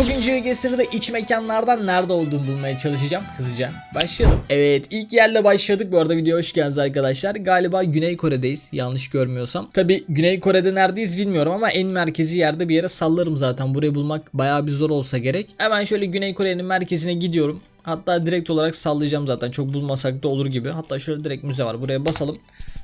Bugünkü GSR'da iç mekanlardan nerede olduğunu bulmaya çalışacağım. Hızlıca başlayalım. Evet ilk yerle başladık. Bu arada videoya hoş geldiniz arkadaşlar. Galiba Güney Kore'deyiz. Yanlış görmüyorsam. Tabi Güney Kore'de neredeyiz bilmiyorum ama en merkezi yerde bir yere sallarım zaten. Burayı bulmak bayağı bir zor olsa gerek. Hemen şöyle Güney Kore'nin merkezine gidiyorum. Hatta direkt olarak sallayacağım zaten. Çok bulmasak da olur gibi. Hatta şöyle direkt müze var. Buraya basalım.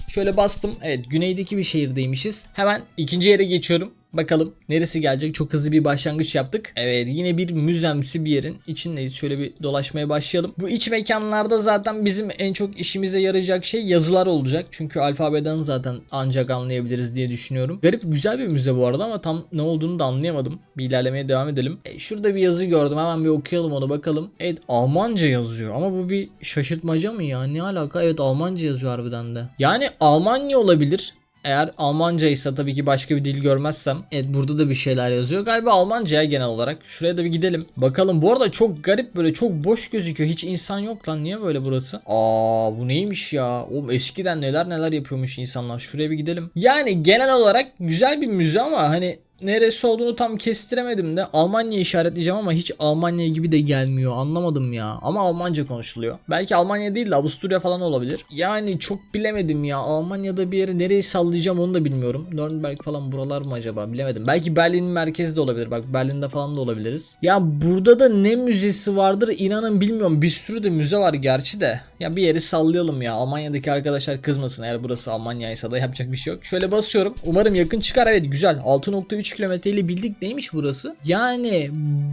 Şöyle bastım. Evet güneydeki bir şehirdeymişiz. Hemen ikinci yere geçiyorum. Bakalım neresi gelecek. Çok hızlı bir başlangıç yaptık. Evet yine bir müzemsi bir yerin içindeyiz. Şöyle bir dolaşmaya başlayalım. Bu iç mekanlarda zaten bizim en çok işimize yarayacak şey yazılar olacak. Çünkü alfabeden zaten ancak anlayabiliriz diye düşünüyorum. Garip güzel bir müze bu arada ama tam ne olduğunu da anlayamadım. Bir ilerlemeye devam edelim. E, şurada bir yazı gördüm. Hemen bir okuyalım onu bakalım. Evet Almanca yazıyor ama bu bir şaşırtmaca mı ya? Ne alaka? Evet Almanca yazıyor harbiden de. Yani Almanya olabilir. Eğer Almanca ise tabii ki başka bir dil görmezsem. Evet burada da bir şeyler yazıyor. Galiba Almanca'ya genel olarak. Şuraya da bir gidelim. Bakalım. Bu arada çok garip böyle çok boş gözüküyor. Hiç insan yok lan. Niye böyle burası? Aa bu neymiş ya? Oğlum eskiden neler neler yapıyormuş insanlar. Şuraya bir gidelim. Yani genel olarak güzel bir müze ama hani neresi olduğunu tam kestiremedim de Almanya işaretleyeceğim ama hiç Almanya gibi de gelmiyor. Anlamadım ya. Ama Almanca konuşuluyor. Belki Almanya değil de Avusturya falan olabilir. Yani çok bilemedim ya. Almanya'da bir yere nereyi sallayacağım onu da bilmiyorum. Nürnberg falan buralar mı acaba? Bilemedim. Belki Berlin'in merkezi de olabilir. Bak Berlin'de falan da olabiliriz. Ya burada da ne müzesi vardır inanın bilmiyorum. Bir sürü de müze var gerçi de. Ya bir yeri sallayalım ya. Almanya'daki arkadaşlar kızmasın. Eğer burası Almanya'ysa da yapacak bir şey yok. Şöyle basıyorum. Umarım yakın çıkar. Evet güzel. 6.3 3 kilometreyle bildik neymiş burası? Yani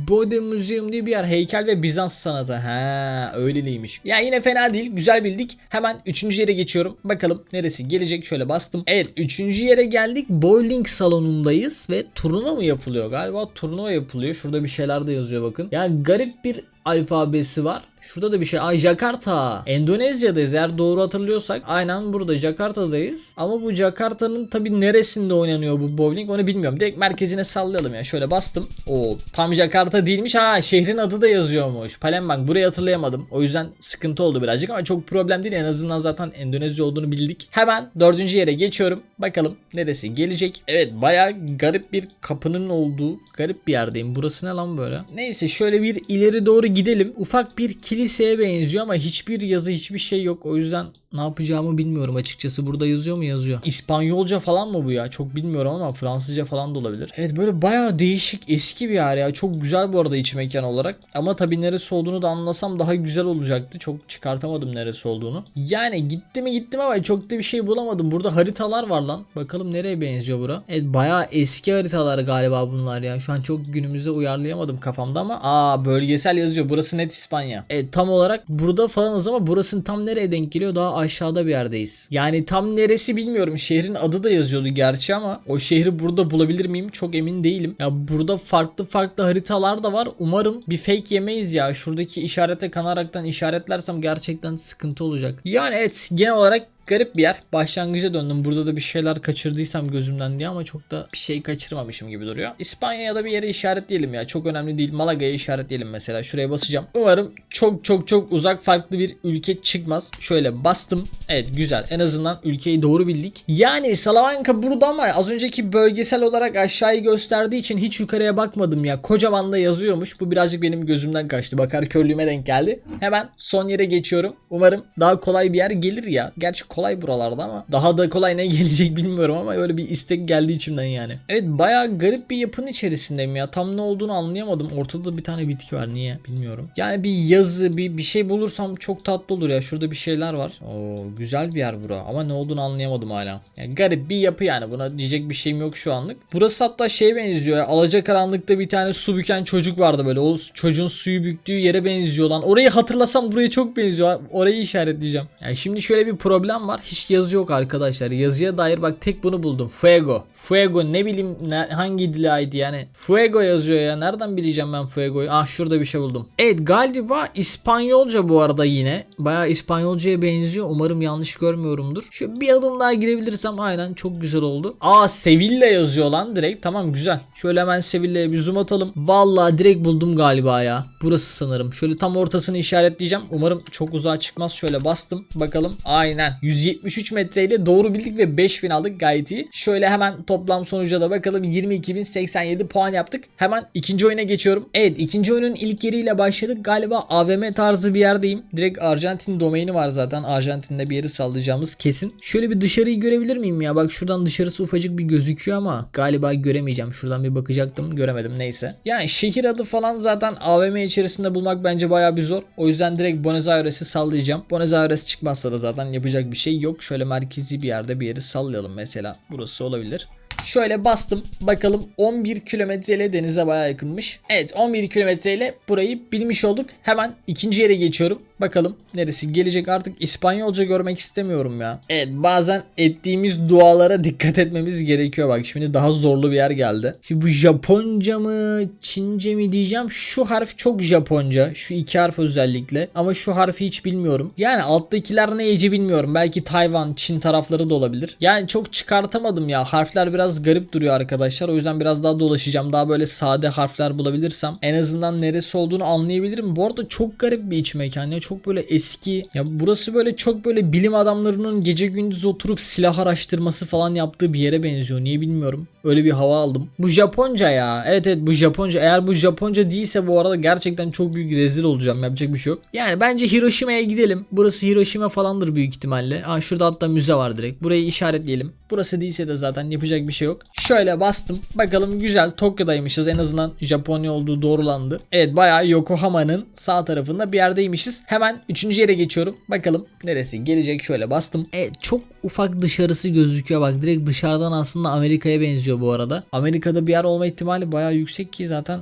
Bode Museum diye bir yer heykel ve Bizans sanatı. Ha öyleymiş. Ya yine fena değil. Güzel bildik. Hemen 3. yere geçiyorum. Bakalım neresi gelecek. Şöyle bastım. Evet 3. yere geldik. Bowling salonundayız ve turnuva mı yapılıyor? Galiba turnuva yapılıyor. Şurada bir şeyler de yazıyor bakın. Yani garip bir alfabesi var. Şurada da bir şey. Ay Jakarta. Endonezya'dayız eğer doğru hatırlıyorsak. Aynen burada Jakarta'dayız. Ama bu Jakarta'nın tabi neresinde oynanıyor bu bowling onu bilmiyorum. Direkt merkezine sallayalım ya. Şöyle bastım. O tam Jakarta değilmiş. Ha şehrin adı da yazıyormuş. Palembang. Burayı hatırlayamadım. O yüzden sıkıntı oldu birazcık ama çok problem değil. En azından zaten Endonezya olduğunu bildik. Hemen dördüncü yere geçiyorum. Bakalım neresi gelecek. Evet baya garip bir kapının olduğu garip bir yerdeyim. Burası ne lan böyle? Neyse şöyle bir ileri doğru gidelim. Ufak bir kiliseye benziyor ama hiçbir yazı hiçbir şey yok. O yüzden ne yapacağımı bilmiyorum açıkçası. Burada yazıyor mu yazıyor. İspanyolca falan mı bu ya? Çok bilmiyorum ama Fransızca falan da olabilir. Evet böyle bayağı değişik eski bir yer ya. Çok güzel bu arada iç mekan olarak. Ama tabii neresi olduğunu da anlasam daha güzel olacaktı. Çok çıkartamadım neresi olduğunu. Yani gitti mi gittim ama çok da bir şey bulamadım. Burada haritalar var lan. Bakalım nereye benziyor bura. Evet bayağı eski haritalar galiba bunlar ya. Şu an çok günümüze uyarlayamadım kafamda ama. Aa bölgesel yazıyor. Burası net İspanya. Evet tam olarak burada falanız ama burasının tam nereye denk geliyor? Daha aşağıda bir yerdeyiz. Yani tam neresi bilmiyorum. Şehrin adı da yazıyordu gerçi ama o şehri burada bulabilir miyim? Çok emin değilim. Ya burada farklı farklı haritalar da var. Umarım bir fake yemeyiz ya. Şuradaki işarete kanaraktan işaretlersem gerçekten sıkıntı olacak. Yani evet genel olarak garip bir yer. Başlangıca döndüm. Burada da bir şeyler kaçırdıysam gözümden diye ama çok da bir şey kaçırmamışım gibi duruyor. İspanya'ya da bir yere işaretleyelim ya. Çok önemli değil. Malaga'ya işaretleyelim mesela. Şuraya basacağım. Umarım çok çok çok uzak farklı bir ülke çıkmaz. Şöyle bastım. Evet güzel. En azından ülkeyi doğru bildik. Yani Salamanca burada ama az önceki bölgesel olarak aşağıyı gösterdiği için hiç yukarıya bakmadım ya. Kocaman da yazıyormuş. Bu birazcık benim gözümden kaçtı. Bakar körlüğüme denk geldi. Hemen son yere geçiyorum. Umarım daha kolay bir yer gelir ya. Gerçi kolay buralarda ama daha da kolay ne gelecek bilmiyorum ama öyle bir istek geldi içimden yani. Evet bayağı garip bir yapının içerisindeyim ya. Tam ne olduğunu anlayamadım. Ortada bir tane bitki var. Niye? Bilmiyorum. Yani bir yazı, bir bir şey bulursam çok tatlı olur ya. Şurada bir şeyler var. Oo güzel bir yer bura ama ne olduğunu anlayamadım hala. Yani garip bir yapı yani. Buna diyecek bir şeyim yok şu anlık. Burası hatta şey benziyor ya. Alacakaranlıkta bir tane su büken çocuk vardı böyle. O çocuğun suyu büktüğü yere benziyor lan. Orayı hatırlasam buraya çok benziyor. Orayı işaretleyeceğim. Yani şimdi şöyle bir problem var. Hiç yazı yok arkadaşlar. Yazıya dair bak tek bunu buldum. Fuego. Fuego ne bileyim ne, hangi dile ait yani. Fuego yazıyor ya. Nereden bileceğim ben Fuego'yu? Ah şurada bir şey buldum. Evet galiba İspanyolca bu arada yine. Baya İspanyolcaya benziyor. Umarım yanlış görmüyorumdur. Şu bir adım daha girebilirsem aynen çok güzel oldu. Aa Sevilla yazıyor lan direkt. Tamam güzel. Şöyle hemen Sevilla'ya bir zoom atalım. Vallahi direkt buldum galiba ya. Burası sanırım. Şöyle tam ortasını işaretleyeceğim. Umarım çok uzağa çıkmaz. Şöyle bastım. Bakalım. Aynen. 173 metreyle doğru bildik ve 5000 aldık. Gayet iyi. Şöyle hemen toplam sonuca da bakalım. 22.087 puan yaptık. Hemen ikinci oyuna geçiyorum. Evet ikinci oyunun ilk yeriyle başladık. Galiba AVM tarzı bir yerdeyim. Direkt Arjantin domaini var zaten. Arjantin'de bir yeri sallayacağımız kesin. Şöyle bir dışarıyı görebilir miyim ya? Bak şuradan dışarısı ufacık bir gözüküyor ama galiba göremeyeceğim. Şuradan bir bakacaktım. Göremedim neyse. Yani şehir adı falan zaten AVM içerisinde bulmak bence baya bir zor. O yüzden direkt Buenos Aires'i sallayacağım. Buenos Aires çıkmazsa da zaten yapacak bir şey yok. Şöyle merkezi bir yerde bir yeri sallayalım mesela. Burası olabilir. Şöyle bastım. Bakalım 11 kilometreyle denize baya yakınmış. Evet 11 kilometreyle burayı bilmiş olduk. Hemen ikinci yere geçiyorum. Bakalım neresi gelecek artık İspanyolca görmek istemiyorum ya. Evet bazen ettiğimiz dualara dikkat etmemiz gerekiyor bak. Şimdi daha zorlu bir yer geldi. Şimdi bu Japonca mı Çince mi diyeceğim. Şu harf çok Japonca. Şu iki harf özellikle. Ama şu harfi hiç bilmiyorum. Yani alttakiler neyce bilmiyorum. Belki Tayvan, Çin tarafları da olabilir. Yani çok çıkartamadım ya. Harfler biraz garip duruyor arkadaşlar. O yüzden biraz daha dolaşacağım. Daha böyle sade harfler bulabilirsem en azından neresi olduğunu anlayabilirim. Bu arada çok garip bir iç mekan ya. Çok böyle eski. Ya burası böyle çok böyle bilim adamlarının gece gündüz oturup silah araştırması falan yaptığı bir yere benziyor. Niye bilmiyorum. Öyle bir hava aldım. Bu Japonca ya. Evet evet bu Japonca. Eğer bu Japonca değilse bu arada gerçekten çok büyük rezil olacağım. Yapacak bir şey yok. Yani bence Hiroşima'ya gidelim. Burası Hiroşima falandır büyük ihtimalle. Aa şurada hatta müze var direkt. Burayı işaretleyelim. Burası değilse de zaten yapacak bir şey yok. Şöyle bastım. Bakalım güzel Tokyo'daymışız. En azından Japonya olduğu doğrulandı. Evet bayağı Yokohama'nın sağ tarafında bir yerdeymişiz. Hemen üçüncü yere geçiyorum. Bakalım neresi gelecek şöyle bastım. Evet çok ufak dışarısı gözüküyor. Bak direkt dışarıdan aslında Amerika'ya benziyor bu arada. Amerika'da bir yer olma ihtimali bayağı yüksek ki zaten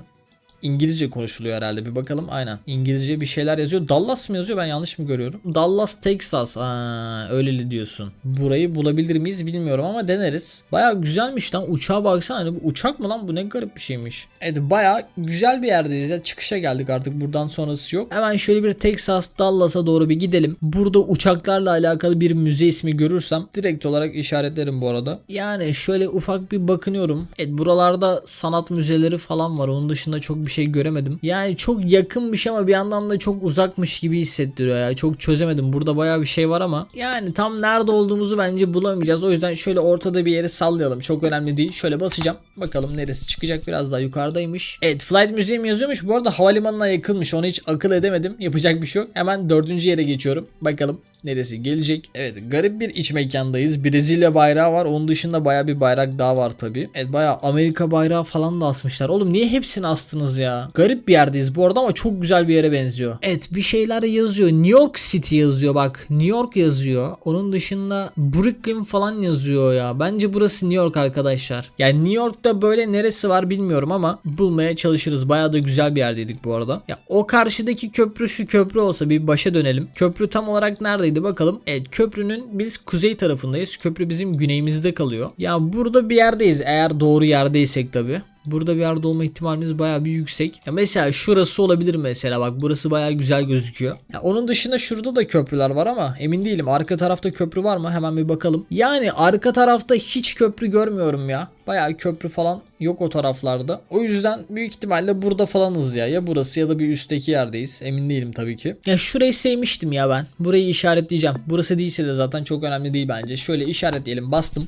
İngilizce konuşuluyor herhalde bir bakalım aynen. İngilizce bir şeyler yazıyor. Dallas mı yazıyor ben yanlış mı görüyorum? Dallas Texas. Aa, öyleli diyorsun. Burayı bulabilir miyiz bilmiyorum ama deneriz. Baya güzelmiş lan uçağa baksana. Hani bu uçak mı lan bu ne garip bir şeymiş. Evet baya güzel bir yerdeyiz ya. Çıkışa geldik artık buradan sonrası yok. Hemen şöyle bir Texas Dallas'a doğru bir gidelim. Burada uçaklarla alakalı bir müze ismi görürsem direkt olarak işaretlerim bu arada. Yani şöyle ufak bir bakınıyorum. Evet buralarda sanat müzeleri falan var. Onun dışında çok bir şey göremedim. Yani çok yakınmış ama bir yandan da çok uzakmış gibi hissettiriyor ya. Çok çözemedim. Burada baya bir şey var ama yani tam nerede olduğumuzu bence bulamayacağız. O yüzden şöyle ortada bir yeri sallayalım. Çok önemli değil. Şöyle basacağım. Bakalım neresi çıkacak biraz daha yukarıdaymış. Evet Flight Museum yazıyormuş. Bu arada havalimanına yakınmış. Onu hiç akıl edemedim. Yapacak bir şey yok. Hemen dördüncü yere geçiyorum. Bakalım neresi gelecek. Evet garip bir iç mekandayız. Brezilya bayrağı var. Onun dışında baya bir bayrak daha var tabi. Evet baya Amerika bayrağı falan da asmışlar. Oğlum niye hepsini astınız ya? Garip bir yerdeyiz bu arada ama çok güzel bir yere benziyor. Evet bir şeyler yazıyor. New York City yazıyor bak. New York yazıyor. Onun dışında Brooklyn falan yazıyor ya. Bence burası New York arkadaşlar. Yani New York'ta böyle neresi var bilmiyorum ama bulmaya çalışırız. Baya da güzel bir yerdeydik bu arada. Ya o karşıdaki köprü şu köprü olsa bir başa dönelim. Köprü tam olarak neredeydi bakalım. Evet köprünün biz kuzey tarafındayız. Köprü bizim güneyimizde kalıyor. Ya burada bir yerdeyiz eğer doğru yerdeysek tabi. Burada bir yerde olma ihtimalimiz baya bir yüksek. Ya mesela şurası olabilir mesela bak burası baya güzel gözüküyor. Ya onun dışında şurada da köprüler var ama emin değilim. Arka tarafta köprü var mı? Hemen bir bakalım. Yani arka tarafta hiç köprü görmüyorum ya. Baya köprü falan yok o taraflarda. O yüzden büyük ihtimalle burada falanız ya. Ya burası ya da bir üstteki yerdeyiz. Emin değilim tabii ki. Ya şurayı sevmiştim ya ben. Burayı işaretleyeceğim. Burası değilse de zaten çok önemli değil bence. Şöyle işaretleyelim bastım.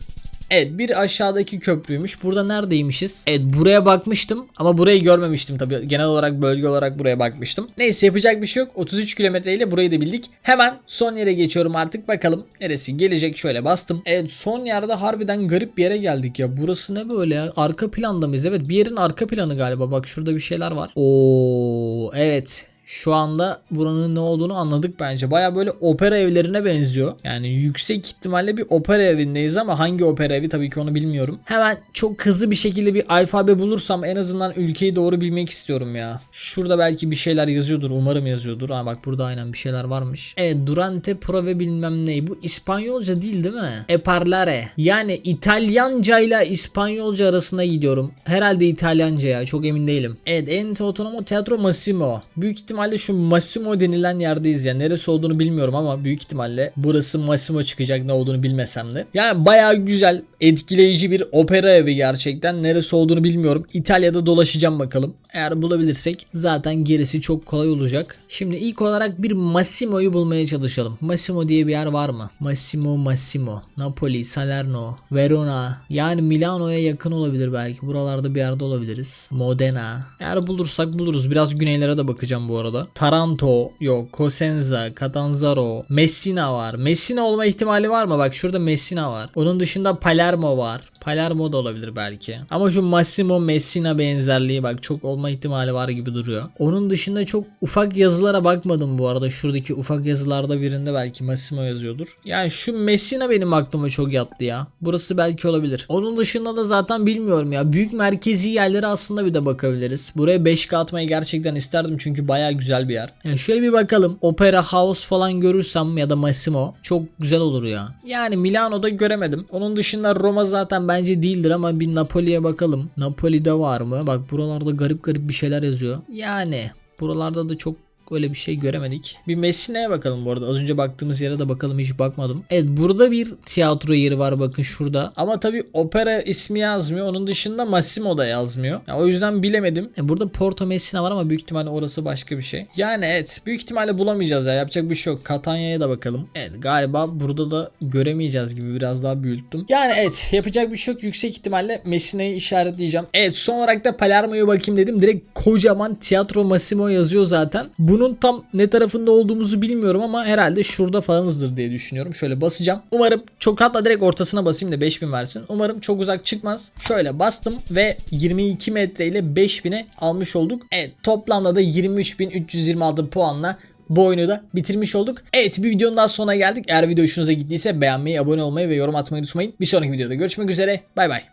Evet bir aşağıdaki köprüymüş. Burada neredeymişiz? Evet buraya bakmıştım ama burayı görmemiştim tabii. Genel olarak bölge olarak buraya bakmıştım. Neyse yapacak bir şey yok. 33 kilometre ile burayı da bildik. Hemen son yere geçiyorum artık. Bakalım neresi gelecek. Şöyle bastım. Evet son yerde harbiden garip bir yere geldik ya. Burası ne böyle ya? Arka planda mıyız? Evet bir yerin arka planı galiba. Bak şurada bir şeyler var. Oo evet şu anda buranın ne olduğunu anladık bence. Baya böyle opera evlerine benziyor. Yani yüksek ihtimalle bir opera evindeyiz ama hangi opera evi tabii ki onu bilmiyorum. Hemen çok hızlı bir şekilde bir alfabe bulursam en azından ülkeyi doğru bilmek istiyorum ya. Şurada belki bir şeyler yazıyordur. Umarım yazıyordur. Ha bak burada aynen bir şeyler varmış. Evet Durante Pro ve bilmem ne. Bu İspanyolca değil değil mi? E parlare. Yani İtalyanca ile İspanyolca arasında gidiyorum. Herhalde İtalyanca ya. Çok emin değilim. Evet Ente Otonomo Teatro Massimo. Büyük ihtimalle ihtimalle şu Massimo denilen yerdeyiz ya. Neresi olduğunu bilmiyorum ama büyük ihtimalle burası Massimo çıkacak ne olduğunu bilmesem de. Yani bayağı güzel, etkileyici bir opera evi gerçekten. Neresi olduğunu bilmiyorum. İtalya'da dolaşacağım bakalım. Eğer bulabilirsek zaten gerisi çok kolay olacak. Şimdi ilk olarak bir Massimo'yu bulmaya çalışalım. Massimo diye bir yer var mı? Massimo Massimo. Napoli, Salerno, Verona. Yani Milano'ya yakın olabilir belki. Buralarda bir yerde olabiliriz. Modena. Eğer bulursak buluruz. Biraz güneylere de bakacağım bu arada. Taranto yok. Cosenza, Catanzaro, Messina var. Messina olma ihtimali var mı? Bak şurada Messina var. Onun dışında Palermo var. Palermo da olabilir belki. Ama şu Massimo Messina benzerliği bak çok olma ihtimali var gibi duruyor. Onun dışında çok ufak yazılara bakmadım bu arada. Şuradaki ufak yazılarda birinde belki Massimo yazıyordur. Yani şu Messina benim aklıma çok yattı ya. Burası belki olabilir. Onun dışında da zaten bilmiyorum ya. Büyük merkezi yerlere aslında bir de bakabiliriz. Buraya 5K atmayı gerçekten isterdim çünkü baya güzel bir yer. Yani şöyle bir bakalım. Opera House falan görürsem ya da Massimo çok güzel olur ya. Yani Milano'da göremedim. Onun dışında Roma zaten bence değildir ama bir Napoli'ye bakalım. Napoli'de var mı? Bak buralarda garip garip bir şeyler yazıyor. Yani buralarda da çok öyle bir şey göremedik. Bir Messina'ya bakalım bu arada. Az önce baktığımız yere de bakalım hiç bakmadım. Evet burada bir tiyatro yeri var bakın şurada. Ama tabi opera ismi yazmıyor. Onun dışında Massimo da yazmıyor. Ya, o yüzden bilemedim. E, burada Porto Messina var ama büyük ihtimalle orası başka bir şey. Yani evet büyük ihtimalle bulamayacağız ya. Yapacak bir şey yok. Catania'ya da bakalım. Evet galiba burada da göremeyeceğiz gibi biraz daha büyüttüm. Yani evet yapacak bir şey yok. Yüksek ihtimalle Messina'yı işaretleyeceğim. Evet son olarak da Palermo'ya bakayım dedim. Direkt kocaman Tiyatro Massimo yazıyor zaten. Bunun tam ne tarafında olduğumuzu bilmiyorum ama herhalde şurada falanızdır diye düşünüyorum. Şöyle basacağım. Umarım çok hatta direkt ortasına basayım da 5000 versin. Umarım çok uzak çıkmaz. Şöyle bastım ve 22 metre ile 5000'e almış olduk. Evet toplamda da 23.326 puanla bu oyunu da bitirmiş olduk. Evet bir videonun daha sonuna geldik. Eğer video hoşunuza gittiyse beğenmeyi, abone olmayı ve yorum atmayı unutmayın. Bir sonraki videoda görüşmek üzere. Bay bay.